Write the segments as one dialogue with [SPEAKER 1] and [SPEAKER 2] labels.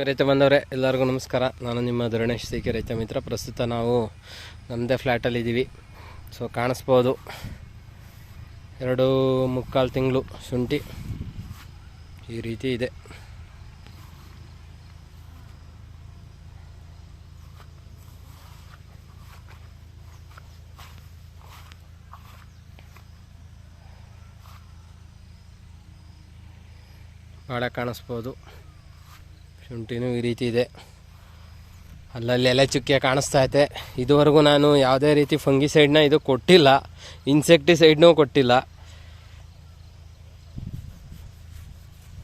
[SPEAKER 1] ರೈತ ಬಂದವರೇ, ಎಲ್ಲರಿಗೂ ನಮಸ್ಕಾರ. ನಾನು ನಿಮ್ಮ ಧರಣೇಶ್ ಸಿ ಕೆ ರೈತ ಮಿತ್ರ. ಪ್ರಸ್ತುತ ನಾವು ನಮ್ಮದೇ ಫ್ಲ್ಯಾಟಲ್ಲಿದ್ದೀವಿ ಸೊ ಕಾಣಿಸ್ಬೋದು. ಎರಡು ಮುಕ್ಕಾಲು ತಿಂಗಳು ಶುಂಠಿ ಈ ರೀತಿ ಇದೆ. ಬಾಳೆ ಕಾಣಿಸ್ಬೋದು. ಶುಂಠಿನೂ ಈ ರೀತಿ ಇದೆ. ಅಲ್ಲಲ್ಲಿ ಎಲೆ ಚುಕ್ಕೆ ಕಾಣಿಸ್ತಾ ಐತೆ ಇದುವರೆಗೂ ನಾನು ಯಾವುದೇ ರೀತಿ ಫಂಗಿಸೈಡ್ನ ಇದು ಕೊಟ್ಟಿಲ್ಲ. ಇನ್ಸೆಕ್ಟಿಸೈಡ್ನೂ ಕೊಟ್ಟಿಲ್ಲ.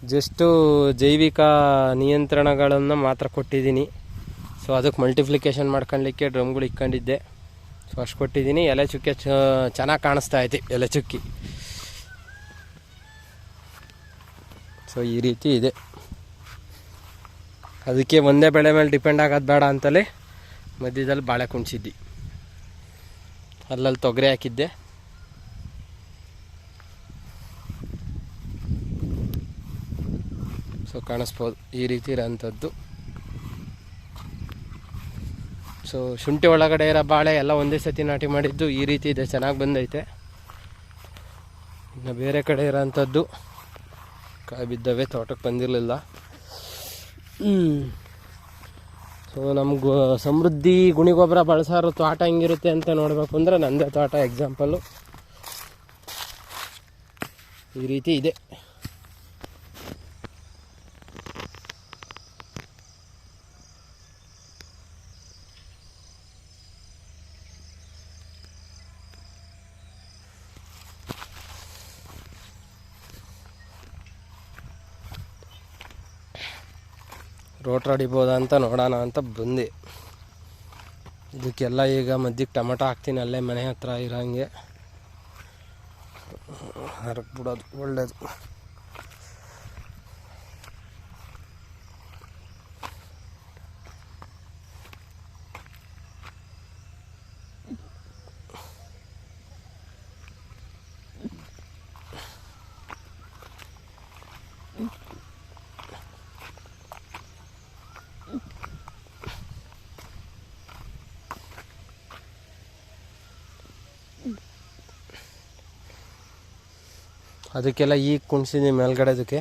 [SPEAKER 1] ಜಸ್ಟು ಜೈವಿಕ ನಿಯಂತ್ರಣಗಳನ್ನು ಮಾತ್ರ ಕೊಟ್ಟಿದ್ದೀನಿ. ಸೊ, ಅದಕ್ಕೆ ಮಲ್ಟಿಪ್ಲಿಕೇಶನ್ ಮಾಡ್ಕೊಳ್ಳಿಕ್ಕೆ ಡ್ರಮ್ಗಳು ಇಕ್ಕೊಂಡಿದ್ದೆ. ಸೊ, ಅಷ್ಟು ಕೊಟ್ಟಿದ್ದೀನಿ. ಎಲೆ ಚುಕ್ಕೆ ಚೆನ್ನಾಗಿ ಕಾಣಿಸ್ತಾ ಐತಿ ಎಲೆ ಚುಕ್ಕಿ. ಸೊ, ಈ ರೀತಿ ಇದೆ. ಅದಕ್ಕೆ ಒಂದೇ ಬೆಳೆ ಮೇಲೆ ಡಿಪೆಂಡ್ ಆಗೋದು ಬೇಡ ಅಂತಲೇ ಮಧ್ಯದಲ್ಲಿ ಬಾಳೆ ಕುಣಿಸಿದ್ದಿ. ಅಲ್ಲಲ್ಲಿ ತೊಗರಿ ಹಾಕಿದ್ದೆ. ಸೊ ಕಾಣಿಸ್ಬೋದು. ಈ ರೀತಿ ಇರೋಂಥದ್ದು. ಸೊ ಶುಂಠಿ ಒಳಗಡೆ ಇರೋ ಬಾಳೆ ಎಲ್ಲ ಒಂದೇ ಸತಿ ನಾಟಿ ಮಾಡಿದ್ದು ಈ ರೀತಿ ಇದೆ. ಚೆನ್ನಾಗಿ ಬಂದೈತೆ. ಇನ್ನು ಬೇರೆ ಕಡೆ ಇರೋಂಥದ್ದು ಕಾಯಿ ಬಿದ್ದವೇ, ತೋಟಕ್ಕೆ ಬಂದಿರಲಿಲ್ಲ. ಸೊ ನಮ್ಗೆ ಸಮೃದ್ಧಿ ಗುಣಿಗೊಬ್ಬರ ಬಳಸಾರು ತೋಟ ಹೆಂಗಿರುತ್ತೆ ಅಂತ ನೋಡಬೇಕು ಅಂದರೆ ನಂದೇ ತೋಟ ಎಕ್ಸಾಂಪಲ್ಲು ಈ ರೀತಿ ಇದೆ. ರೋಟ್ರ್ ಹೊಡಿಬೋದಾ ಅಂತ ನೋಡೋಣ ಅಂತ ಬಂದು. ಇದಕ್ಕೆಲ್ಲ ಈಗ ಮಧ್ಯಕ್ಕೆ ಟೊಮೆಟೊ ಹಾಕ್ತೀನಿ, ಅಲ್ಲೇ ಮನೆ ಹತ್ರ ಇರೋಂಗೆ. ಹರಕ್ ಬಿಡೋದು, ಒಳ್ಳೇದು. ಅದಕ್ಕೆಲ್ಲ ಈಗ ಕುಣಿಸಿದ್ದೀನಿ ಮೇಲ್ಗಡೆ ಅದಕ್ಕೆ.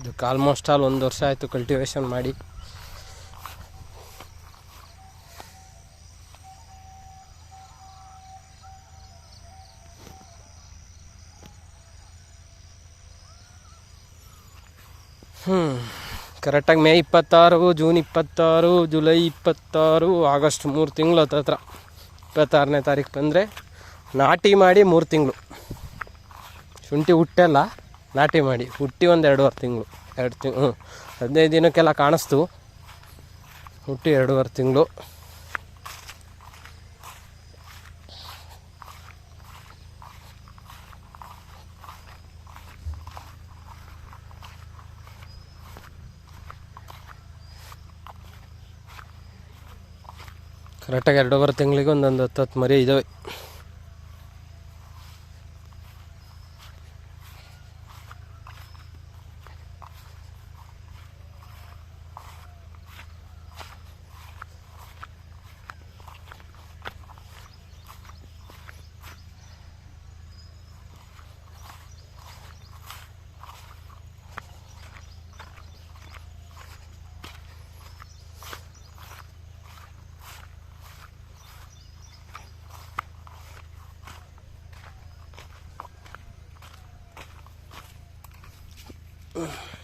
[SPEAKER 1] ಇದಕ್ಕೆ ಆಲ್ಮೋಸ್ಟ್ ಆಲ್ ಒಂದು ವರ್ಷ ಆಯಿತು ಕಲ್ಟಿವೇಷನ್ ಮಾಡಿ. ಹ್ಞೂ ಕರೆಕ್ಟಾಗಿ ಮೇ ಇಪ್ಪತ್ತಾರು, ಜೂನ್ ಇಪ್ಪತ್ತಾರು, ಜುಲೈ ಇಪ್ಪತ್ತಾರು, ಆಗಸ್ಟ್ ಮೂರು ತಿಂಗಳು ಹತ್ರ ಇಪ್ಪತ್ತಾರನೇ ತಾರೀಕು ಬಂದರೆ ನಾಟಿ ಮಾಡಿ ಮೂರು ತಿಂಗಳು. ಶುಂಠಿ ಹುಟ್ಟೆಲ್ಲ ನಾಟಿ ಮಾಡಿ. ಹುಟ್ಟಿ ಒಂದು ಎರಡೂವರೆ ತಿಂಗಳು. ಎರಡು ತಿಂಗಳು ಹದಿನೈದು ದಿನಕ್ಕೆಲ್ಲ ಕಾಣಿಸ್ತು. ಹುಟ್ಟಿ ಎರಡೂವರೆ ತಿಂಗಳು. ಕರೆಕ್ಟಾಗಿ ಎರಡೂವರೆ ತಿಂಗಳಿಗೆ ಒಂದೊಂದು ಹತ್ತು ಹತ್ತು ಮರಿ ಇದ್ದಾವೆ Ugh.